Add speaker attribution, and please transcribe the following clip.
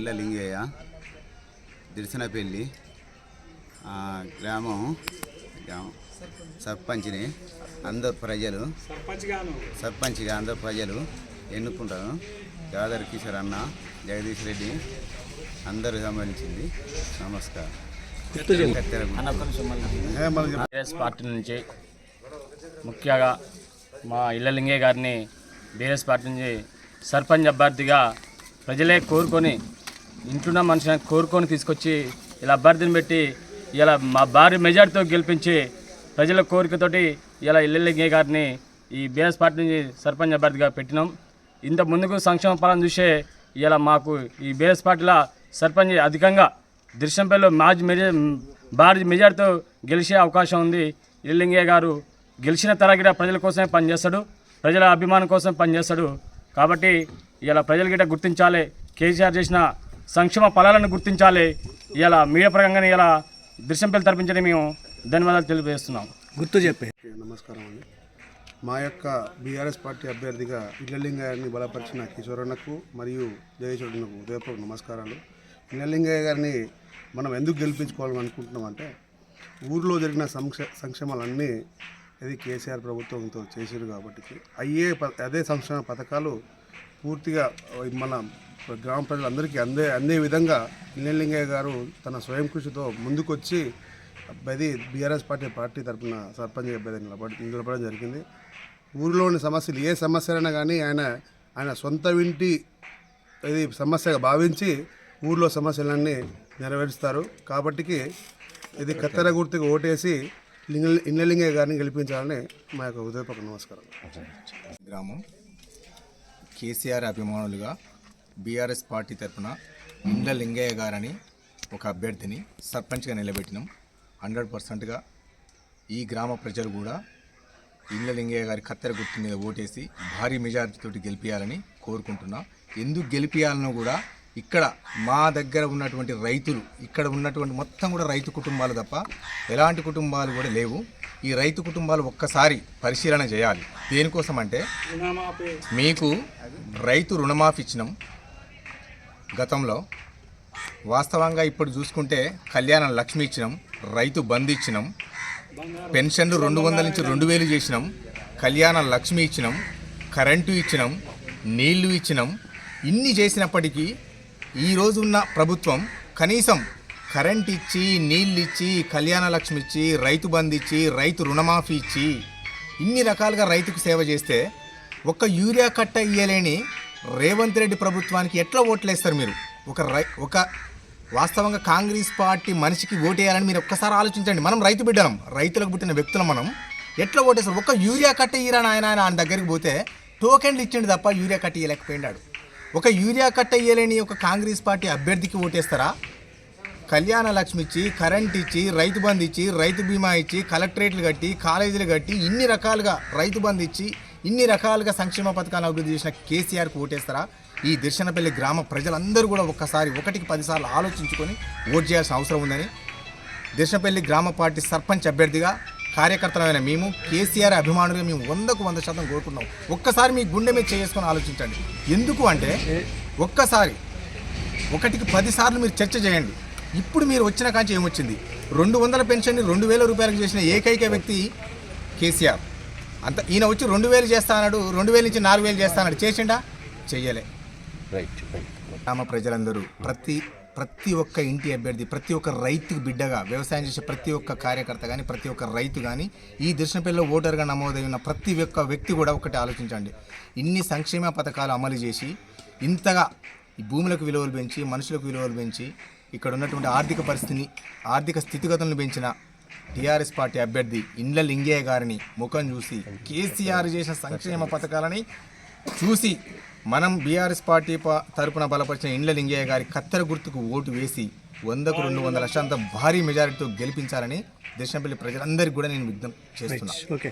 Speaker 1: ఇళ్ళ లింగయ్య దిర్శనపల్లి ఆ, గ్రామం గ్రామం సర్పంచ్ని అందరు ప్రజలు సర్పంచ్గా అందరు ప్రజలు ఎన్నుకుంటారు. గాదర్ కిషోర్ అన్న జగదీష్ రెడ్డి అందరు సంబంధించింది. నమస్కారం.
Speaker 2: కాంగ్రెస్ పార్టీ నుంచి ముఖ్యంగా మా ఇళ్ళలింగయ్య గారిని బీఆర్ఎస్ పార్టీ నుంచి సర్పంచ్ అభ్యర్థిగా ప్రజలే కోరుకొని ఇంట్లో మనిషిని కోరుకొని తీసుకొచ్చి ఇలా అభ్యర్థిని పెట్టి ఇలా మా భారీ మెజార్టీతో గెలిపించి ప్రజల కోరికతోటి ఇలా ఇళ్ళలింగయ్య గారిని ఈ బీఎస్ పార్టీ నుంచి సర్పంచ్ అభ్యర్థిగా పెట్టినాం. ఇంత ముందుకు సంక్షేమ పాలన చూసే ఇలా మాకు ఈ బీఎస్ పార్టీలో సర్పంచ్ అధికంగా దృశ్యంపల్లిలో మాజీ మెజా భారీ మెజార్టీతో గెలిచే అవకాశం ఉంది. ఇల్లింగయ్య గారు గెలిచిన తరగిన ప్రజల కోసమే పనిచేస్తాడు. ప్రజల అభిమానం కోసం పనిచేస్తాడు. కాబట్టి ఇలా ప్రజలు గిట్ట గుర్తించాలి. కేసీఆర్ చేసిన సంక్షేమ ఫలాలను గుర్తించాలి. ఇలా మీడియా పరంగానే ఇలా దృశ్యంపల్లి తరపించడం మేము ధన్యవాదాలు తెలియజేస్తున్నాం.
Speaker 3: గుర్తు చెప్పే.
Speaker 4: నమస్కారం అండి. మా యొక్క బీఆర్ఎస్ పార్టీ అభ్యర్థిగా ఇళ్ళలింగ బలపరిచిన కిషోరన్నకు మరియు జగేశ్వరునకు ఉదయపూర్వక నమస్కారాలు. ఇళ్ళలింగయ్య గారిని మనం ఎందుకు గెలిపించుకోవాలని అనుకుంటున్నామంటే ఊర్లో జరిగిన సంక్ష సంక్షేమాలన్నీ ఇది కేసీఆర్ ప్రభుత్వంతో చేసారు కాబట్టి అయ్యే అదే సంక్షేమ పథకాలు పూర్తిగా మన గ్రామ ప్రజలందరికీ అందే అందే విధంగా ఇళ్ళలింగయ్య గారు తన స్వయం కృషితో ముందుకొచ్చి అది బీఆర్ఎస్ పార్టీ పార్టీ తరఫున సర్పంచ్ అభ్యర్థి నిలబడి నిలబడడం జరిగింది. ఊరిలోని సమస్యలు ఏ సమస్యలైనా కానీ ఆయన ఆయన సొంత ఇంటి ఇది సమస్యగా భావించి ఊర్లో సమస్యలన్నీ నెరవేరుస్తారు. కాబట్టికి ఇది కత్తెర గుర్తుకు ఓటేసి లింగ ఇన్నలింగయ్య గారిని గెలిపించాలని మా యొక్క హృదయపూర్వక నమస్కారం.
Speaker 5: గ్రామం. కేసీఆర్ అభిమానులుగా బీఆర్ఎస్ పార్టీ తరఫున ఇండ్ల లింగయ్య గారని ఒక అభ్యర్థిని సర్పంచ్గా నిలబెట్టినాం. హండ్రెడ్ పర్సెంట్గా ఈ గ్రామ ప్రజలు కూడా ఇండ్ల లింగయ్య గారి కత్తెర గుర్తు మీద ఓటేసి భారీ మెజారిటీతో గెలిపించాలని కోరుకుంటున్నా. ఎందుకు గెలిపించాలనో కూడా ఇక్కడ మా దగ్గర ఉన్నటువంటి రైతులు ఇక్కడ ఉన్నటువంటి మొత్తం కూడా రైతు కుటుంబాలు తప్ప ఎలాంటి కుటుంబాలు కూడా లేవు. ఈ రైతు కుటుంబాలు ఒక్కసారి పరిశీలన చేయాలి. దేనికోసం అంటే మీకు రైతు రుణమాఫీ ఇచ్చినాం. గతంలో వాస్తవంగా ఇప్పుడు చూసుకుంటే కళ్యాణ లక్ష్మి ఇచ్చినాం రైతు బంధు ఇచ్చినాం పెన్షన్లు రెండు వందల నుంచి రెండు వేలు చేసినాం కళ్యాణ లక్ష్మి ఇచ్చినాం కరెంటు ఇచ్చినాం నీళ్ళు ఇచ్చినాం ఇన్ని చేసినప్పటికీ ఈరోజు ఉన్న ప్రభుత్వం కనీసం కరెంట్ ఇచ్చి నీళ్ళు ఇచ్చి కళ్యాణ లక్ష్మి ఇచ్చి రైతు బంధు ఇచ్చి రైతు రుణమాఫీ ఇచ్చి ఇన్ని రకాలుగా రైతుకు సేవ చేస్తే ఒక్క యూరియా కట్ట ఇయ్యలేని రేవంత్ రెడ్డి ప్రభుత్వానికి ఎట్లా ఓట్లేస్తారు మీరు? ఒక రై ఒక వాస్తవంగా కాంగ్రెస్ పార్టీ మనిషికి ఓటేయాలని మీరు ఒక్కసారి ఆలోచించండి. మనం రైతు బిడ్డలం రైతులకు పుట్టిన వ్యక్తులం మనం. ఎట్లా ఓటేస్తారు? ఒక్క యూరియా కట్ట ఇయ్యరా ఆయన ఆయన ఆయన దగ్గరికి పోతే టోకెన్లు ఇచ్చిండు తప్ప యూరియా కట్ట ఇయ్యలేకపోయినాడు. ఒక యూరియా కట్ట ఇయ్యలేని ఒక కాంగ్రెస్ పార్టీ అభ్యర్థికి ఓటేస్తారా? కళ్యాణ లక్ష్మి ఇచ్చి కరెంట్ ఇచ్చి రైతు బంధు ఇచ్చి రైతు బీమా ఇచ్చి కలెక్టరేట్లు కట్టి కాలేజీలు కట్టి ఇన్ని రకాలుగా రైతు బంధు ఇచ్చి ఇన్ని రకాలుగా సంక్షేమ పథకాలను అభివృద్ధి చేసిన కేసీఆర్కి ఓటేస్తారా? ఈ దర్శనపల్లి గ్రామ ప్రజలందరూ కూడా ఒక్కసారి ఒకటికి పదిసార్లు ఆలోచించుకొని ఓటు చేయాల్సిన అవసరం ఉందని దర్శనపల్లి గ్రామ పార్టీ సర్పంచ్ అభ్యర్థిగా కార్యకర్తలమైన మేము కేసీఆర్ అభిమానులుగా మేము వందకు వంద శాతం కోరుకున్నాం ఒక్కసారి మీ గుండె మీద చేసుకొని ఆలోచించండి. ఎందుకు అంటే ఒక్కసారి ఒకటికి పదిసార్లు మీరు చర్చ చేయండి. ఇప్పుడు మీరు వచ్చిన కాంచి ఏమొచ్చింది? రెండు వందల పెన్షన్ని రెండు వేల రూపాయలకు చేసిన ఏకైక వ్యక్తి కేసీఆర్. అంత ఈయన వచ్చి రెండు వేలు చేస్తా అన్నాడు రెండు వేల నుంచి నాలుగు వేలు చేస్తా అన్నాడు. చేసిండా? చెయ్యలే. గ్రామ ప్రజలందరూ ప్రతి ప్రతి ఒక్క ఇంటి అభ్యర్థి ప్రతి ఒక్క రైతు బిడ్డగా వ్యవసాయం చేసే ప్రతి ఒక్క కార్యకర్త కానీ ప్రతి ఒక్క రైతు కానీ ఈ దర్శనపల్లిలో ఓటర్గా నమోదై ఉన్న ప్రతి ఒక్క వ్యక్తి కూడా ఒకటి ఆలోచించండి. ఇన్ని సంక్షేమ పథకాలు అమలు చేసి ఇంతగా ఈ భూములకు విలువలు పెంచి మనుషులకు విలువలు పెంచి ఇక్కడ ఉన్నటువంటి ఆర్థిక పరిస్థితిని ఆర్థిక స్థితిగతులను పెంచిన టీఆర్ఎస్ పార్టీ అభ్యర్థి ఇండ్ల లింగయ్య గారిని ముఖం చూసి కేసీఆర్ చేసిన సంక్షేమ పథకాలని చూసి మనం బీఆర్ఎస్ పార్టీ తరపున బలపరిచిన ఇండ్ల లింగయ్య గారి కత్తెర గుర్తుకు ఓటు వేసి వందకు రెండు వందల లక్షలంత భారీ మెజారిటీతో గెలిపించాలని దేశంపల్లి ప్రజలందరికీ కూడా నేను విజ్ఞప్తి చేస్తున్నాను
Speaker 3: ఓకే